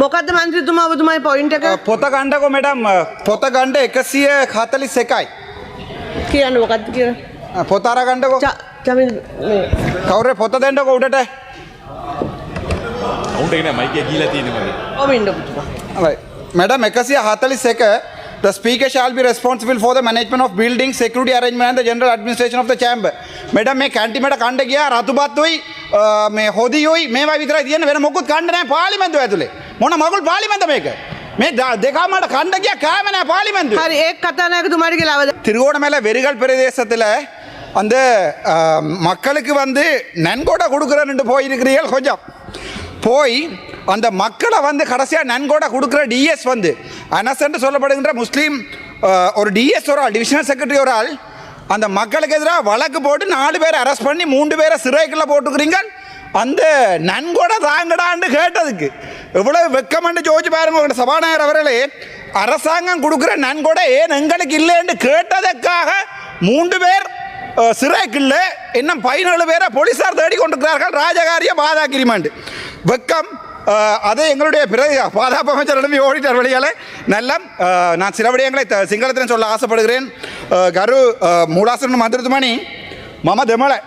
මොකක්ද මන්ත්‍රතුමා ඔබතුමායි පොයින්ට එක? පොත ගණ්ඩකො මෙඩම් පොත ගණ්ඩ එකසිය හතලිස් එකයි. කියන්න මොකක්ද කිය පොතාර ගණ්ඩකො කවුර පොත දෙන්නකො උඩට? ඔවුන්ට එන මයිකය ගීලා තියෙන Madam, එකසිය හතලිස් එක The speaker shall be responsible for the management of building, security arrangement and the general administration of the chamber. මෙඩම් මේ කැන්ටිමට කණ්ඩ ගියා රතුපත්තුයි මේ හොදියුයි මේවා විතර තියෙන වෙන මොකුත් කණ්ඩ නැහැ. පාර්ලිමේන්තුව ඇතුලේ. මොන මගුල් පාර්ලිමේන්ත මේක? මේ ද- දෙකාමට කණ්ඩ ගියා කෑම නැහැ පාර්ලිමේන්තුවේ. හරි ඒ කතානායකතුමාට කියලා திருகோணமலை வெறிகள் பிரதேசத்தில் அந்த அஹ், மக்களுக்கு வந்து நன்கொடை கொடுக்குறேன்னு போயிருக்கிறீர்கள் கொஞ்சம் போய் அந்த மக்களை வந்து கடைசியாக நன்கொடை கொடுக்குற டிஎஸ் வந்து அனசன்ட்டு சொல்லப்படுகின்ற முஸ்லீம் அஹ், ஒரு டிஎஸ் ஒரு ஆள் டிவிஷனல் செக்ரட்டரி ஒரு ஆள் அந்த மக்களுக்கு எதிராக வழக்கு போட்டு நாலு பேரை அரெஸ்ட் பண்ணி மூன்று பேரை சிறைக்குள்ள போட்டுக்கிறீங்க அந்த நன்கொடை தாங்கடான்னு கேட்டதுக்கு எவ்வளவு வெக்கமென்று ஜோதிச்சு பாருங்க உங்களோட சபாநாயகர் அவர்களே. அரசாங்கம் கொடுக்குற நன்கொடை ஏன் எங்களுக்கு இல்லைன்னு கேட்டதற்காக மூன்று பேர் சிறைக்குள்ள இன்னும் பதினேழு பேரை போலீஸார் தேடி கொண்டிருக்கிறார்கள் ராஜகாரிய பாதாகிரிமாண்டு. வெக்கம் அது எங்களுடைய பிரதி பாதுகாப்பு அமைச்சர் எழுப்பி ஓடிட்டார் வழியால் நல்ல நான் சில விடயங்களை சிங்களத்திலும் சொல்ல ஆசைப்படுகிறேன். கரு மூலாசன் மந்திரத்துமணி மம தெமலை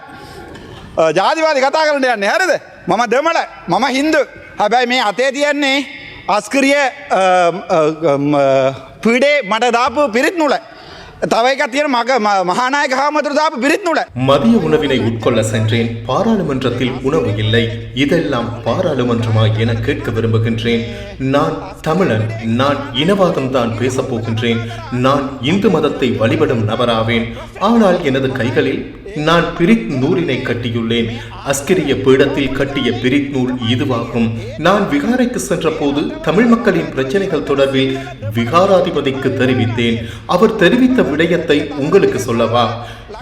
ජාතිවාදි කතා කරට යන්න හරිද මම දෙමළ මම හින්දු හැබැයි මේ අතේ තියෙන්නේ අස්කරිය පීඩේ මට දාපු පිරිත් නුල தவைகத்தியர் மக மகாநாயக மதுரதாபு பிரித்னுட மதிய உணவினை உட்கொள்ள சென்றேன். பாராளுமன்றத்தில் உணவு இல்லை. இதெல்லாம் பாராளுமன்றமா என கேட்க விரும்புகின்றேன். நான் தமிழன். நான் இனவாதம் தான் பேசப் போகின்றேன். நான் இந்து மதத்தை வழிபடும் நபராவேன். ஆனால் எனது கைகளில் நான் பிரித் நூலினை கட்டியுள்ளேன். அஸ்கிரிய பீடத்தில் கட்டிய பிரித் நூல் இதுவாகும். நான் விகாரைக்கு சென்ற போது தமிழ் மக்களின் பிரச்சனைகள் தொடர்பில் விகாராதிபதிக்கு தெரிவித்தேன். அவர் தெரிவித்த விடயத்தை உங்களுக்கு சொல்லவா?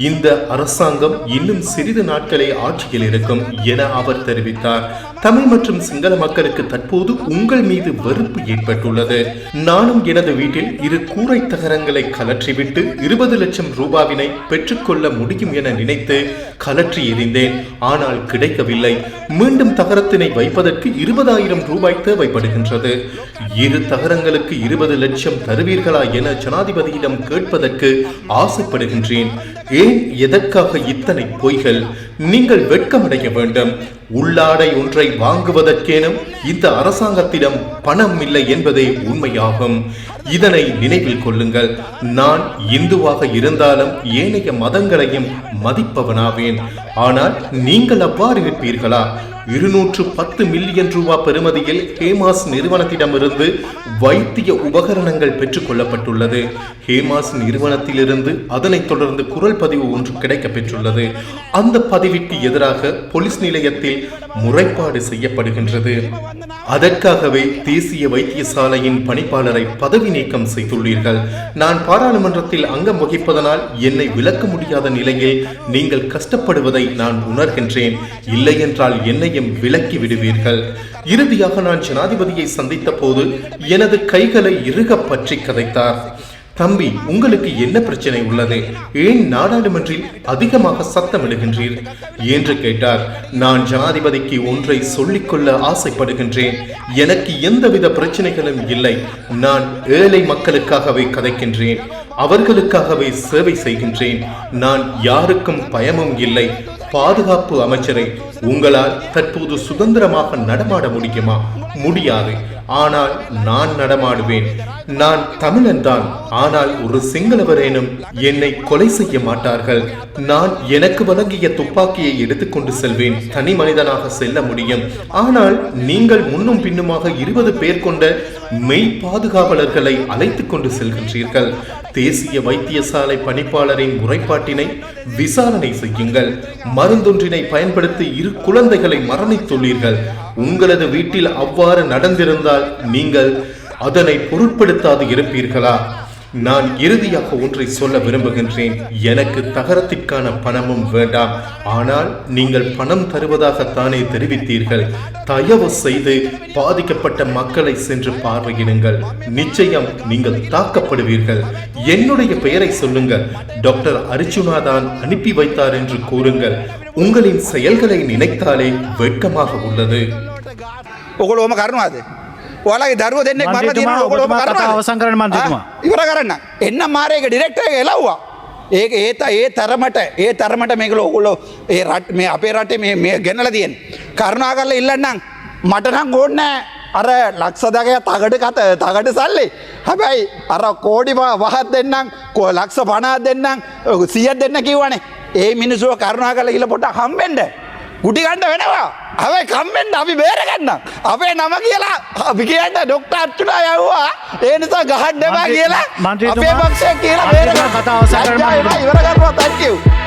இந்த அரசாங்கம் இன்னும் சிறிது நாட்களே ஆட்சியில் இருக்கும் என அவர் தெரிவித்தார். தமிழ் மற்றும் சிங்கள மக்களுக்கு தற்போது உங்கள் மீது வெறுப்பு ஏற்பட்டுள்ளது. நானும் எனது வீட்டில் இரு கூரை தகரங்களை கலற்றிவிட்டு இருபது லட்சம் ரூபாவினை பெற்றுக்கொள்ள முடியும் என நினைத்து கலற்றி எறிந்தேன். ஆனால் கிடைக்கவில்லை. மீண்டும் தகரத்தினை வைப்பதற்கு இருபதாயிரம் ரூபாய் தேவைப்படுகின்றது. இரு தகரங்களுக்கு இருபது லட்சம் தருவீர்களா என ஜனாதிபதியிடம் கேட்பதற்கு ஆசைப்படுகின்றேன். ஏன் எதற்காக இத்தனை பொய்கள்? நீங்கள் வெட்கமடைய வேண்டும். உள்ளாடை ஒன்றை வாங்குவதற்கேனும் இந்த அரசாங்கத்திடம் பணம் இல்லை என்பதே உண்மையாகும். இதனை நினைவில் கொள்ளுங்கள். நான் இந்துவாக இருந்தாலும் ஏனைய மதங்களையும் மதிப்பவனாவேன். ஆனால் நீங்கள் அவ்வாறு இருப்பீர்களா? இருநூற்று பத்து மில்லியன் ரூபாய் பெறுமதியில் ஹேமாஸ் நிறுவனத்திடமிருந்து வைத்திய உபகரணங்கள் பெற்றுக்கொள்ளப்பட்டுள்ளது. ஹேமாஸ் நிறுவனத்திலிருந்து அதனைத் தொடர்ந்து குரல் பதிவு ஒன்று கிடைக்கப் பெற்றுள்ளது அந்த பதிவிற்கு எதிராக போலீஸ் நிலையத்தில் முறைப்பாடு செய்யப்படுகின்றது. அதற்காகவே தேசிய வைத்தியசாலையின் பணிப்பாளரை பதவி நீக்கம் செய்துள்ளீர்கள். நான் பாராளுமன்றத்தில் அங்கம் வகிப்பதனால் என்னை விளக்க முடியாத நிலையில் நீங்கள் கஷ்டப்படுவதை நான் உணர்கின்றேன். இல்லை என்றால் என்னையும் விலக்கி விடுவீர்கள். இறுதியாக நான் ஜனாதிபதியை சந்தித்த போது எனது கைகளை இறுக பற்றி கதைத்தார். தம்பி உங்களுக்கு என்ன பிரச்சனை உள்ளது? ஏன் நாடாளுமன்றில் அதிகமாக சத்தமிடுகின்றீர் என்று கேட்டார். நான் ஜனாதிபதிக்கு ஒன்றை சொல்லிக்கொள்ள ஆசைப்படுகின்றேன். எனக்கு எந்தவித பிரச்சனைகளும் இல்லை. நான் ஏழை மக்களுக்காகவே கதைக்கின்றேன். அவர்களுக்காகவே சேவை செய்கின்றேன். நான் யாருக்கும் பயமும் இல்லை. பாதுகாப்பு அமைச்சரை உங்களால் தற்போது சுதந்திரமாக நடமாட முடியுமா? முடியாது. ஆனால் நான் நடமாடுவேன். நான் தமிழன் தான். ஆனால் ஒரு சிங்களவரேனும் என்னை கொலை செய்ய மாட்டார்கள். நான் எனக்கு வழங்கிய துப்பாக்கியை எடுத்துக்கொண்டு செல்வேன். தனி மனிதனாக செல்ல முடியும். ஆனால் நீங்கள் முன்னும் பின்னுமாக இருபது பேர் கொண்ட மெய் பாதுகாவலர்களை அழைத்துக் கொண்டு செல்கின்றீர்கள். தேசிய வைத்தியசாலை பணிப்பாளரின் முறைப்பாட்டினை விசாரணை செய்யுங்கள். மருந்தொன்றினை பயன்படுத்தி இரு குழந்தைகளை மரணித்துள்ளீர்கள். உங்களது வீட்டில் அவ்வாறு நடந்திருந்தால் நீங்கள் அதனை பொருட்படுத்தாது இருப்பீர்களா? நான் இறுதியாக ஒன்றை சொல்ல விரும்புகின்றேன். எனக்கு தகரத்திற்கான பணமும் வேண்டாம். ஆனால் நீங்கள் பணம் தருவதாகத்தானே தெரிவித்தீர்கள். தயவு செய்து பாதிக்கப்பட்ட மக்களை சென்று பார்வையிடுங்கள். நிச்சயம் நீங்கள் தாக்கப்படுவீர்கள். என்னுடைய பெயரை சொல்லுங்கள். டாக்டர் அர்ஜுனா தான் அனுப்பி வைத்தார் என்று கூறுங்கள். உங்களின் செயல்களை நினைத்தாலே வெட்கமாக உள்ளது. ඔකොලෝම කරනවාද ඔයාලගේ දරුවෝ දෙන්නෙක් මරලා තියෙනවා කරනවද? කතාව අවසන් කරන්න මන්ත්‍රීතුමා. ඉවර කරන්න. එන්න මාරයක ඩිරෙක්ටර් එක එලව්වා ඒක ඒත ඒ තරමට ඒ තරමට මේකල ඔගොල්ලෝ ඒ රට මේ අපේ රටේ මේ මේ ගෙනලා තියෙන. කරුණා කරලා ඉල්ලන්නම්. මට නම් ඕනේ අර ලක්ෂදකය තගඩ කත තගඩ සල්ලි. හැබැයි අර කෝඩි වහත් දෙන්නම් කෝ ලක්ෂ පනාත් දෙන්නම් සියත් දෙන්න කිව්වනේ. ඒ මිනිසුව කරුණා කරලා ඉල පොට හම්බෙන්ඩ ගුටි ගණ්ඩ වෙනවා හැබයි කම්මෙන්ට අපි බේරගන්න අපේ නම කියලා අපි කියන්න ඩොක්ට අච්චුනා යව්වා. ඒ නිසා ගහඩ්ඩවා මන්ත්‍රී- කියලා අපේ පක්ෂය කියලා බේරගන්න. කතාව අවසන් කරන්න